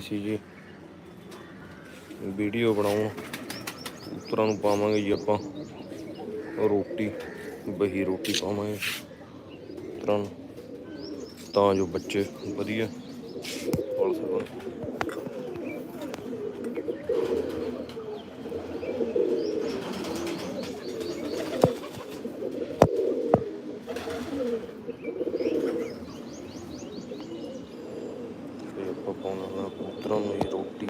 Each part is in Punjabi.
ਸੀ ਜੀ। ਵੀਡੀਓ ਬਣਾਉਣ, ਕਬੂਤਰਾਂ ਨੂੰ ਪਾਵਾਂਗੇ ਜੀ ਆਪਾਂ। ਰੋਟੀ, ਬਹੀ ਰੋਟੀ ਪਾਵਾਂਗੇ। ਕਬੂਤਰਾਂ ਨੂੰ, ਤਾਂ ਜੋ ਬੱਚੇ ਵਧੀਆ। ਪਲ ਸਕਣ ਤੇ ਆਪਾਂ ਪਾਉਣਾ ਨੂੰ ਜੀ ਰੋਟੀ।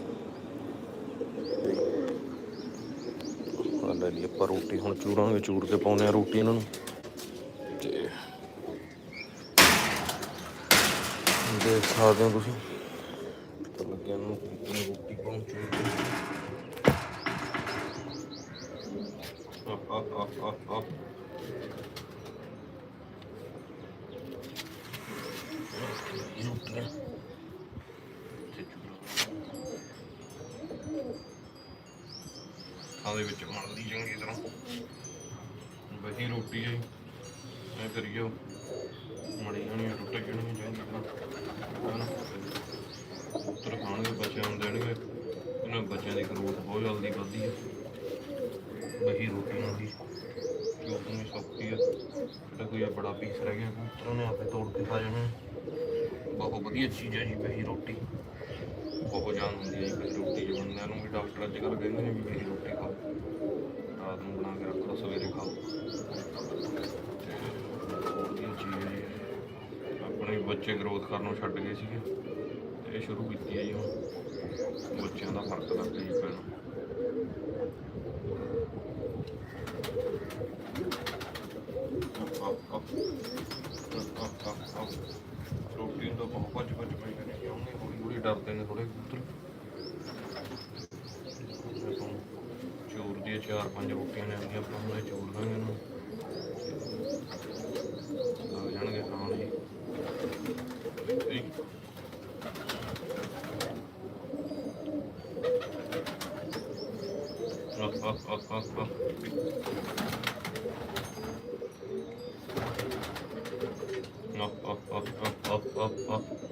ਲੈ ਲਈ ਆਪਾਂ ਰੋਟੀ। ਹੁਣ ਚੂਰਾਂਗੇ ਚੂਰ ਕੇ ਪਾਉਨੇ ਆ ਰੋਟੀ ਇਹਨਾਂ ਨੂੰ। ਤੇ ਦੇਖ ਸਕਦੇ ਹੋ ਤੁਸੀਂ। ਪਤਾ ਲੱਗਿਆ ਨੂੰ ਰੋਟੀ ਪਾਉਂ ਚੂਰ ਕੇ ਆ ਆ ਆ ਆ ਰੋਟੀਆਂ ਤੇ ਚੂਰਾ ਥਾਂ ਦੇ ਵਿੱਚ ਮਲਦੀ ਚੰਗੀ ਤਰ੍ਹਾਂ। ਬਹੀ ਰੋਟੀ ਹੈ ਐ ਕਰੀਓ ਮੜੀ ਜਾਣੀ ਰੋਟੀ ਕਿਹੜੀ ਚੰਗੀ ਤਰ੍ਹਾਂ ਖਾਣਗੇ, ਬੱਚਿਆਂ ਨੂੰ ਦੇਣਗੇ। ਇਹਨਾਂ ਬੱਚਿਆਂ ਦੀ ਗਰੋਥ ਬਹੁਤ ਜਲਦੀ ਵੱਧਦੀ ਹੈ ਬਹੀ ਰੋਟੀ ਨਾਲ ਦੀ ਜੋ ਤੁਮੇ ਸੌਖੀ ਹੈ ਜਿਹੜਾ ਕੋਈ ਬੜਾ ਪੀਸ ਰਹਿ ਗਿਆ ਕਬੂਤਰਾਂ ਨੇ ਆਪੇ ਤੋੜ ਕੇ ਖਾ ਜਾਣਾ। ਬਹੁਤ ਵਧੀਆ ਚੀਜ਼ ਹੈ ਜੀ ਬਹੀ ਰੋਟੀ। ਬਹੁਤ ਜਾਨ ਹੁੰਦੀ ਹੈ ਜੀ ਬੰਦਿਆਂ ਨੂੰ ਵੀ ਡਾਕਟਰ ਅੱਜ ਕੱਲ੍ਹ ਕਹਿੰਦੇ ਨੇ ਵੀ ਬਹੀ ਰੋਟੀ ਖਾਓ। ਰਾਤ ਨੂੰ ਬਣਾ ਕੇ ਰੱਖੋ, ਸਵੇਰੇ ਖਾਓ। ਵਧੀਆ ਚੀਜ਼ ਹੈ। ਜੀ ਆਪਣੇ ਬੱਚੇ ਗਰੋਥ ਕਰਨੋਂ ਛੱਡ ਗਏ ਸੀਗੇ। ਤੇ ਇਹ ਸ਼ੁਰੂ ਕੀਤੀ ਹੈ ਜੀ ਹੁਣ। ਬੱਚਿਆਂ ਦਾ ਫ਼ਰਕ ਲੱਗ ਗਿਆ ਜੀ ਪੈਣਾ ਰੋਟੀ ਨੂੰ ਬਹੁਤ ਭੱਜ ਭੱਜ ਪਈ ਨੇ ਕਿਉਂਕਿ ਹੌਲੀ ਹੌਲੀ ਡਰਦੇ ਨੇ ਥੋੜੇ ਕਬੂਤਰ ਚੂਰ ਦੀਆਂ ਚਾਰ ਪੰਜ ਰੋਟੀਆਂ ਨੇ ਆਉਂਦੀਆਂ ਆਪਾਂ ਹੁਣ ਇਹ ਚੂਰ ਦਾਂਗੇ ਇਹਨੂੰ। ਲੱਗ ਜਾਣਗੇ ਖਾਣ ਜੀ ਠੀਕ। ਆਹ ਆਹ ਆਹ ਆਹ ਆਹ No, oh, oh, oh,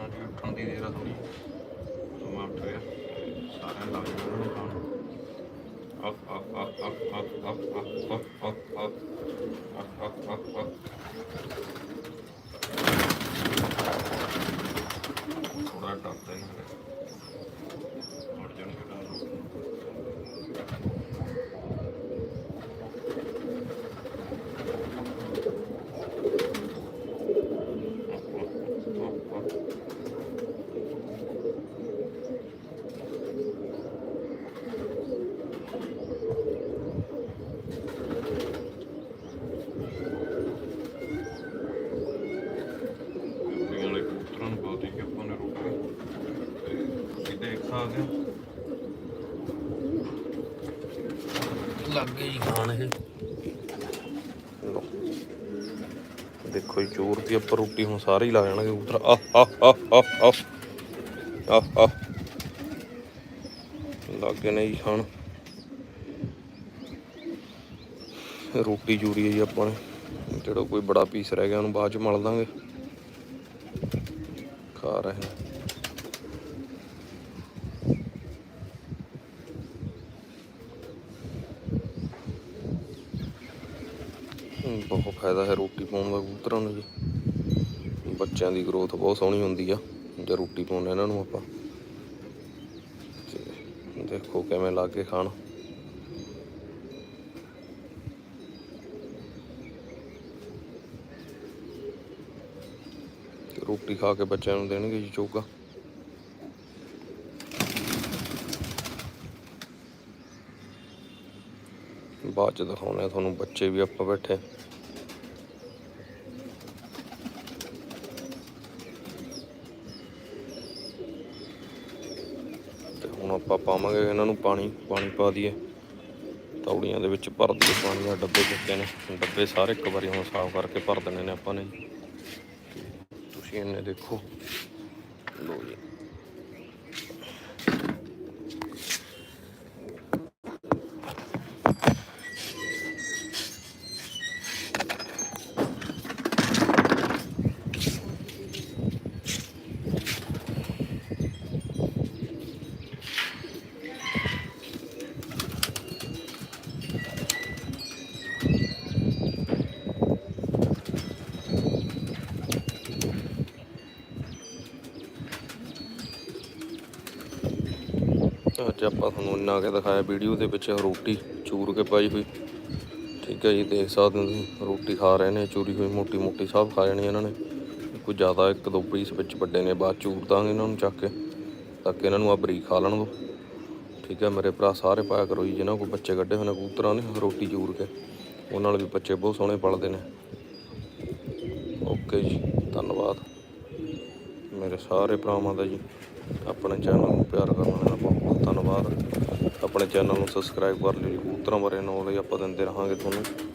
ਖਾਣ ਉੱਠਣ ਦੀ ਦੇਰ ਆ ਥੋੜੀ ਸਮਾਂ ਉੱਠ ਗਿਆ ਸਾਰਿਆਂ ਲੱਗ ਜਾਣਾ ਉਹਨਾਂ ਨੂੰ ਖਾਣ ਅਫ ਅਫ ਅਫ ਅਫ ਅਫ ਅਫ ਅਫ ਅਫ ਅਫ ਅਫ ਅਫ ਅਫ ਥੋੜਾ ਟੱਪ ਇਹਨਾਂ ਦੇ ਉੱਡ ਜਾਣਗੇ ਡਰ ਕੁੜੀਆਂ ਵਾਲੇ ਕਬੂਤਰਾਂ ਨੂੰ ਬਹੁਤ ਹੀ ਆਪਾਂ ਨੇ ਰੋਟੀ ਤੇ ਸਕਦੇ ਹੋ ਲੱਗ ਗਈ। ਖਾਣ ਇਹ। ਦੇਖੋ ਜੀ ਚੋਰ ਦੀ ਆਪਾਂ ਰੋਟੀ ਹੁਣ ਸਾਰੇ ਹੀ ਲਾ ਜਾਣਗੇ ਕਬੂਤਰ ਆ ਆ ਆ ਆ ਆ ਆ ਆ ਲੱਗੇ ਨੇ ਜੀ ਖਾਣ। ਰੋਟੀ ਜੂਰੀ ਹੈ ਜੀ ਆਪਾਂ ਨੇ। ਜਿਹੜਾ ਕੋਈ ਬੜਾ ਪੀਸ ਰਹਿ ਗਿਆ ਉਹਨੂੰ ਬਾਅਦ ਚ ਮਲ ਦਾਂਗੇ। ਖਾ ਰਹੇ ਨੇ। ਬਹੁਤ ਫਾਇਦਾ ਹੈ ਰੋਟੀ ਪਾਉਣ ਦਾ ਕਬੂਤਰਾਂ ਨੂੰ ਜੀ। ਬੱਚਿਆਂ ਦੀ ਗਰੋਥ ਬਹੁਤ ਸੋਹਣੀ ਹੁੰਦੀ ਆ, ਜੇ ਰੋਟੀ ਪਾਉਂਦੇ ਇਹਨਾਂ ਨੂੰ ਆਪਾਂ। ਦੇਖੋ ਕਿਵੇਂ ਲਾ ਕੇ ਖਾਣ। ਰੋਟੀ ਖਾ ਕੇ ਬੱਚਿਆਂ ਨੂੰ ਦੇਣਗੇ ਜੀ ਚੋਗਾ। ਬਾਅਦ ਚ ਦਿਖਾਉਣੇ ਆ ਤੁਹਾਨੂੰ ਬੱਚੇ ਵੀ ਆਪਾਂ ਬੈਠੇ ਤੇ ਹੁਣ ਆਪਾਂ ਪਾਵਾਂਗੇ, ਇਹਨਾਂ ਨੂੰ ਪਾਣੀ ਪਾਣੀ ਪਾ ਦਈਏ। ਤੌੜੀਆਂ ਦੇ ਵਿੱਚ ਭਰ ਦਈਏ ਪਾਣੀ ਦਾ ਡੱਬੇ ਚੱਕੇ ਨੇ। ਡੱਬੇ ਸਾਰੇ ਇੱਕ ਵਾਰੀ ਹੁਣ ਸਾਫ਼ ਕਰਕੇ ਭਰ ਦੇਣੇ ਨੇ ਆਪਾਂ ਨੇ। ਤੁਸੀਂ ਇਹਨੇ ਦੇਖੋ। ਲੋ ਜੀ। ਅੱਜ ਆਪਾਂ ਤੁਹਾਨੂੰ ਇੰਨਾ ਕੇ ਦਿਖਾਇਆ ਵੀਡੀਓ ਦੇ ਵਿੱਚ ਰੋਟੀ ਚੂਰ ਕੇ ਪਾਈ ਹੋਈ। ਠੀਕ ਹੈ ਜੀ, ਦੇਖ ਸਕਦੇ ਹੋ ਤੁਸੀਂ, ਰੋਟੀ ਖਾ ਰਹੇ ਨੇ, ਚੂਰੀ ਹੋਈ ਮੋਟੀ ਮੋਟੀ ਸਭ ਖਾ ਜਾਣੀ ਇਹਨਾਂ ਨੇ। ਕੋਈ ਜ਼ਿਆਦਾ ਇੱਕ ਦੋ ਪੀਸ ਵਿੱਚ ਵੱਡੇ ਨੇ, ਬਾਅਦ ਚੂਰ ਦਾਂਗੇ ਇਹਨਾਂ ਨੂੰ ਚੱਕ ਕੇ, ਤਾਂ ਕਿ ਇਹਨਾਂ ਨੂੰ ਆ ਬਰੀਕ ਖਾ ਲੈਣ ਦੋ। ਠੀਕ ਹੈ, ਮੇਰੇ ਭਰਾ ਸਾਰੇ ਪਾਇਆ ਕਰੋ ਜੀ ਜਿਹਨਾਂ ਕੋਲ ਬੱਚੇ ਕੱਢੇ ਹੋਏ ਨੇ ਕਬੂਤਰਾਂ ਨੇ ਰੋਟੀ ਚੂਰ ਕੇ। ਉਹਨਾਂ ਨਾਲ ਵੀ ਬੱਚੇ ਬਹੁਤ ਸੋਹਣੇ ਪਲਦੇ ਨੇ। ਓਕੇ ਜੀ, ਧੰਨਵਾਦ। ਮੇਰੇ ਸਾਰੇ ਭਰਾਵਾਂ ਦਾ ਜੀ, ਆਪਣੇ ਚੈਨਲ ਨੂੰ ਪਿਆਰ ਕਰਨ ਵਾਲਿਆਂ ਦਾ ਬਹੁਤ ਧੰਨਵਾਦ। ਆਪਣੇ ਚੈਨਲ ਨੂੰ ਸਬਸਕ੍ਰਾਈਬ ਕਰ ਲਿਓ ਜੀ। ਕਬੂਤਰਾਂ ਬਾਰੇ ਨੌਲੇਜ ਆਪਾਂ ਦਿੰਦੇ ਰਹਾਂਗੇ ਤੁਹਾਨੂੰ।